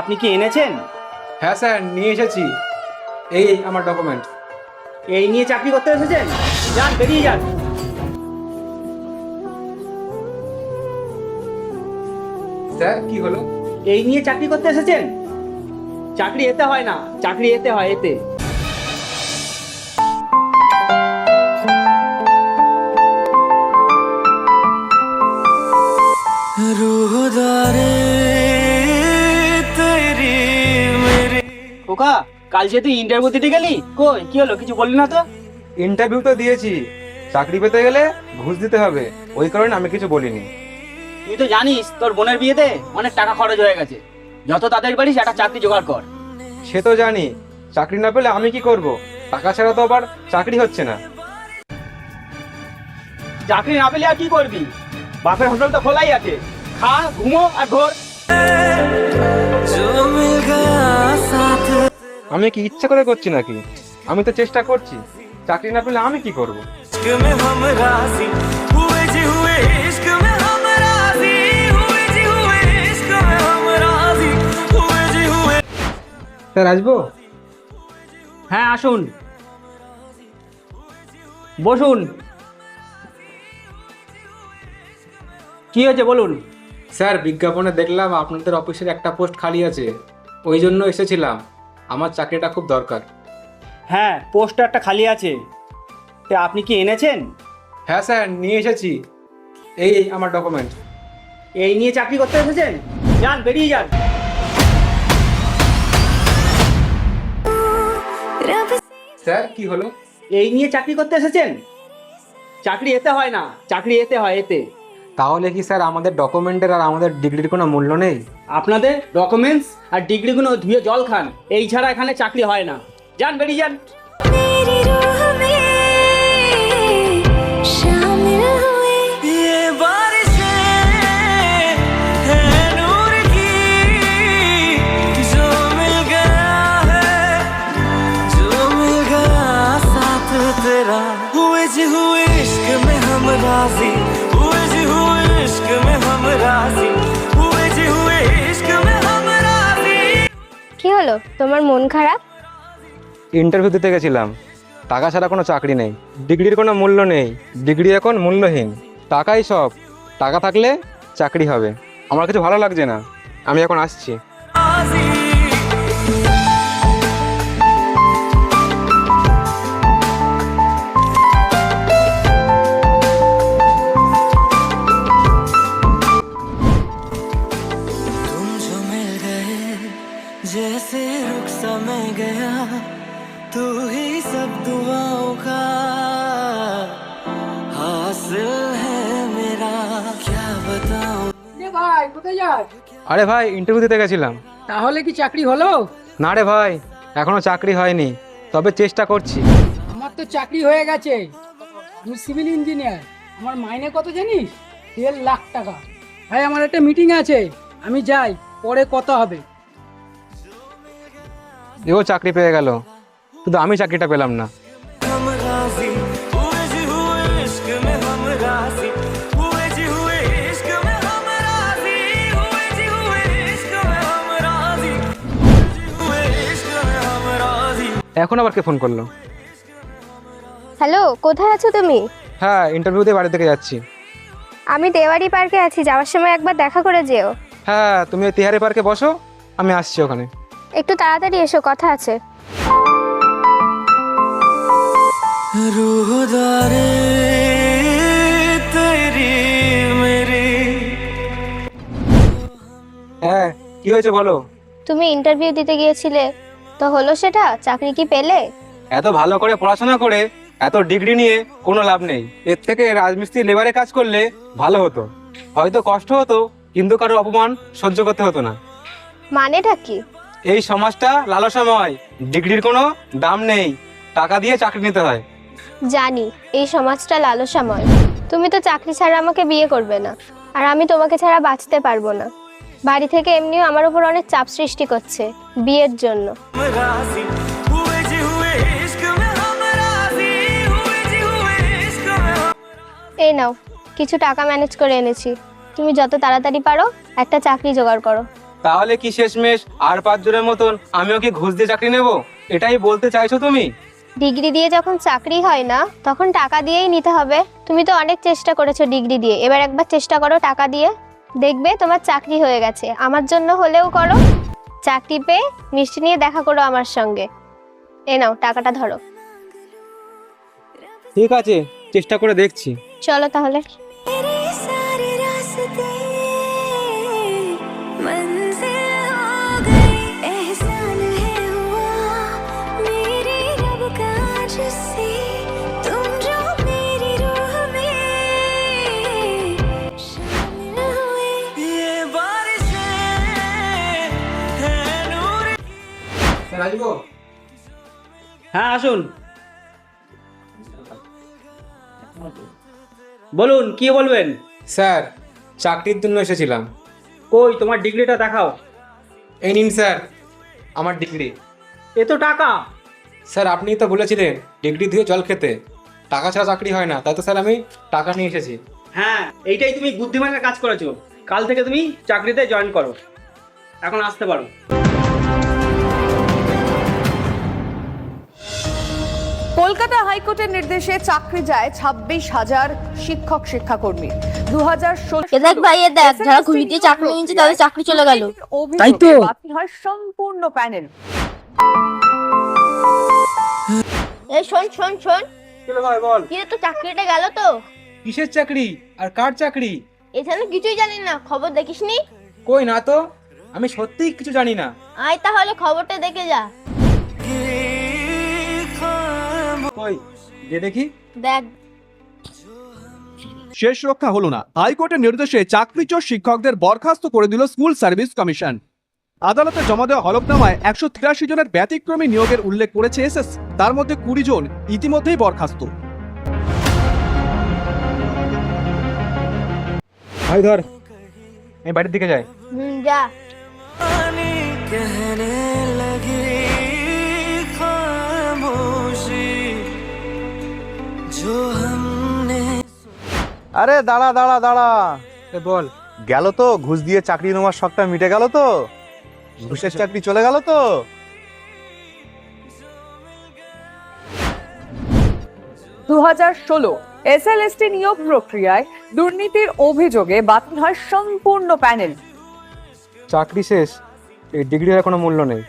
আপনি কি এনেছেন? হ্যাঁ স্যার নিয়ে এসেছি। এই আমার ডকুমেন্ট এই নিয়ে চাকরি করতে এসেছেন? যান বেরিয়ে যান। স্যার কি হলো? এই নিয়ে চাকরি করতে এসেছেন? চাকরি এতে হয় না চাকরি এতে হয় এতে। খোকা কাল সে তুই ইন্টারভিউ দিতে গেলি কই কি হলো কিছু বললি না তো? ইন্টারভিউ তো দিয়েছি। চাকরি পেতে গেলে ঘুষ দিতে হবে। ওই কারণে আমি কিছু বলিনি। তুই তো জানিস তোর বোনের বিয়েতে অনেক টাকা খরচ হয়ে গেছে। যত তাড়াতাড়ি পারিস একটা চাকরি জোগাড় কর। সে তো জানি। চাকরি না পেলে আমি কি করব? টাকা ছাড়া তো আবার চাকরি হচ্ছে না। চাকরি না পেলে আর কি করবি? বাপের হোটেল তো খোলাই আছে। খা ঘুমো আর ঘোর। আমি কি ইচ্ছা করে করছি নাকি? আমি তো চেষ্টা করছি। চাকরি না পেলে আমি কি করব? স্যার আসব? হ্যাঁ আসুন। বসুন। কি হয়েছে বলুন। স্যার বিজ্ঞাপনে দেখলাম আপনাদের অফিসের একটা পোস্ট খালি আছে। ওই জন্য এসেছিলাম। আমার চাকরিটা খুব দরকার। হ্যাঁ পোস্ট একটা খালি আছে। তা আপনি কি এনেছেন? হ্যাঁ স্যার নিয়ে এসেছি। এই আমার ডকুমেন্ট। এই নিয়ে চাকরি করতে এসেছেন? যান বেরিয়ে যান। স্যার কি হলো? এই নিয়ে চাকরি করতে এসেছেন? চাকরি এতে হয় না। চাকরি এতে হয় এতে। তাহলে কি স্যার আমাদের ডকুমেন্টের আর আমাদের ডিগ্রির কোনো মূল্য নেই? আপনাদের ডকুমেন্টস আর ডিগ্রিগুলো ধুয়ে জল খান। এই ছাড়া এখানে চাকরি হয় না। যান বেরিয়ে যান। হলো তোমার মন খারাপ? ইন্টারভিউ দিতে গেছিলাম। টাকা ছাড়া কোনো চাকরি নেই। ডিগ্রির কোনো মূল্য নেই। ডিগ্রি এখন মূল্যহীন। টাকাই সব। টাকা থাকলে চাকরি হবে। আমার কিছু ভালো লাগছে না। আমি এখন আসছি। কোথায় যাস? আরে ভাই ইন্টারভিউ দিতে গেছিলাম। তাহলে কি চাকরি হলো? না রে ভাই এখনও চাকরি হয়নি তবে চেষ্টা করছি। আমার তো চাকরি হয়ে গেছে। আমি সিভিল ইঞ্জিনিয়ার আমার মাইনে কত জানিস? দেড় লাখ টাকা। ভাই আমার একটা মিটিং আছে আমি যাই পরে কথা হবে। এও চাকরি পেয়ে গেল শুধু আমি চাকরিটা পেলাম না। এখন আবার কে ফোন করল? হ্যালো কোথায় আছো তুমি? হ্যাঁ ইন্টারভিউতে বাড়ি থেকে যাচ্ছি। আমি দেওয়ারি পার্কে আছি যাওয়ার সময় একবার দেখা করে যেও। হ্যাঁ তুমি ওই তিহারি পার্কে বসো আমি আসছি ওখানে। একটু তাড়াতাড়ি এসো কথা আছে। হ্যাঁ কি হয়েছে বলো? তুমি ইন্টারভিউ দিতে গিয়েছিলে? তো হলো সেটা? চাকরি কি পেলে? এত ভালো করে পড়াশোনা করে এত ডিগ্রি নিয়ে কোনো লাভ নেই। এর থেকে রাজমিস্ত্রি লেবারে কাজ করলে ভালো হতো। হয়তো কষ্ট হতো কিন্তু কারও অপমান সহ্য করতে হতো না। মানেটা কি? এই সমাজটা লালসাময়। ডিগ্রির কোনো দাম নেই। টাকা দিয়ে চাকরি নিতে হয়। জানি এই সমাজটা লালসাময়। তুমি তো চাকরি ছাড়া আমাকে বিয়ে করবে না। আর আমি তোমাকে ছাড়া বাঁচতে পারব না। বাড়ি থেকে এমনিও আমার উপর অনেক চাপ সৃষ্টি করছে বিয়ের জন্য। এই নাও কিছু টাকা ম্যানেজ করে এনেছি। তুমি যত তাড়াতাড়ি পারো একটা চাকরি জোগাড় করো। তাহলে কি শেষমেশ আর পাঁচজনের মতন আমিও কি ঘুষ দিয়ে চাকরি নেব? এটাই বলতে চাইছো তুমি? ডিগ্রি দিয়ে যখন চাকরি হয় না তখন টাকা দিয়েই নিতে হবে। তুমি তো অনেক চেষ্টা করেছ ডিগ্রি দিয়ে। এবার একবার চেষ্টা করো টাকা দিয়ে। দেখবে তোমার চাকরি হয়ে গেছে। আমার জন্য হলেও করো। চাকরি পেয়ে মিষ্টি নিয়ে দেখা করো আমার সঙ্গে। এ নাও টাকাটা ধরো। ঠিক আছে চেষ্টা করে দেখছি। চলো তাহলে। হ্যাঁ আসুন। বলুন কি বলবেন? স্যার চাকরির জন্য এসেছিলাম। কই তোমার ডিগ্রিটা দেখাও। এই নিন স্যার আমার ডিগ্রি। এ তো টাকা। স্যার আপনি তো বলেছিলেন ডিগ্রি দিয়ে জল খেতে। টাকা ছাড়া চাকরি হয় না তাই তো স্যার আমি টাকা নিয়ে এসেছি। হ্যাঁ এইটাই তুমি বুদ্ধিমানের কাজ করেছ। কাল থেকে তুমি চাকরিতে জয়েন করো। এখন আসতে পারো। কলকাতা হাইকোর্টের নির্দেশে চাকরি যায় ছাব্বিশ হাজার শিক্ষক শিক্ষাকর্মী। দু হাজার এ দেখ ভাই, দেখ, যারা ঘুষ দিয়ে চাকরি নিয়েছে, তাদের চাকরি চলে গেল। তাই তো। বাতিল হয় সম্পূর্ণ প্যানেল। এই শোন শোন শোন। ভাই বল। কি রে চাকরিটা গেল তো? কিসের চাকরি? আর কার চাকরি? এখানে কিছুই জানি না। খবর দেখিসনি? কই না তো? আমি সত্যিই কিছু জানি না। আয় তাহলে খবরটা দেখে যা। কই? যে দেখি। দেখ। শেষ রক্ষা হলো না। হাইকোর্টের নির্দেশে চাকরিচোর শিক্ষকদের বরখাস্ত করে দিল স্কুল সার্ভিস কমিশন। আদালতে জমা দেওয়া হলফনামায় একশো তিরাশি জনের ব্যতিক্রমী নিয়োগের উল্লেখ করেছে এসএস তার মধ্যে কুড়ি জন ইতিমধ্যেই বরখাস্ত। ভাই ধর আমি বাড়ির দিকে যাই। যা। আরে দাঁড়া দাঁড়া দাঁড়া। এ বল। গেল তো ঘুষ দিয়ে চাকরি নেওয়ার শখটা মিটে গেল তো। ঘুষের চাকরি চলে গেল তো। দু হাজার ষোলো এসএলএসটি নিয়োগ প্রক্রিয়ায় দুর্নীতির অভিযোগে বাতিল হয় সম্পূর্ণ প্যানেল। চাকরি শেষ এই ডিগ্রির কোনো মূল্য নেই।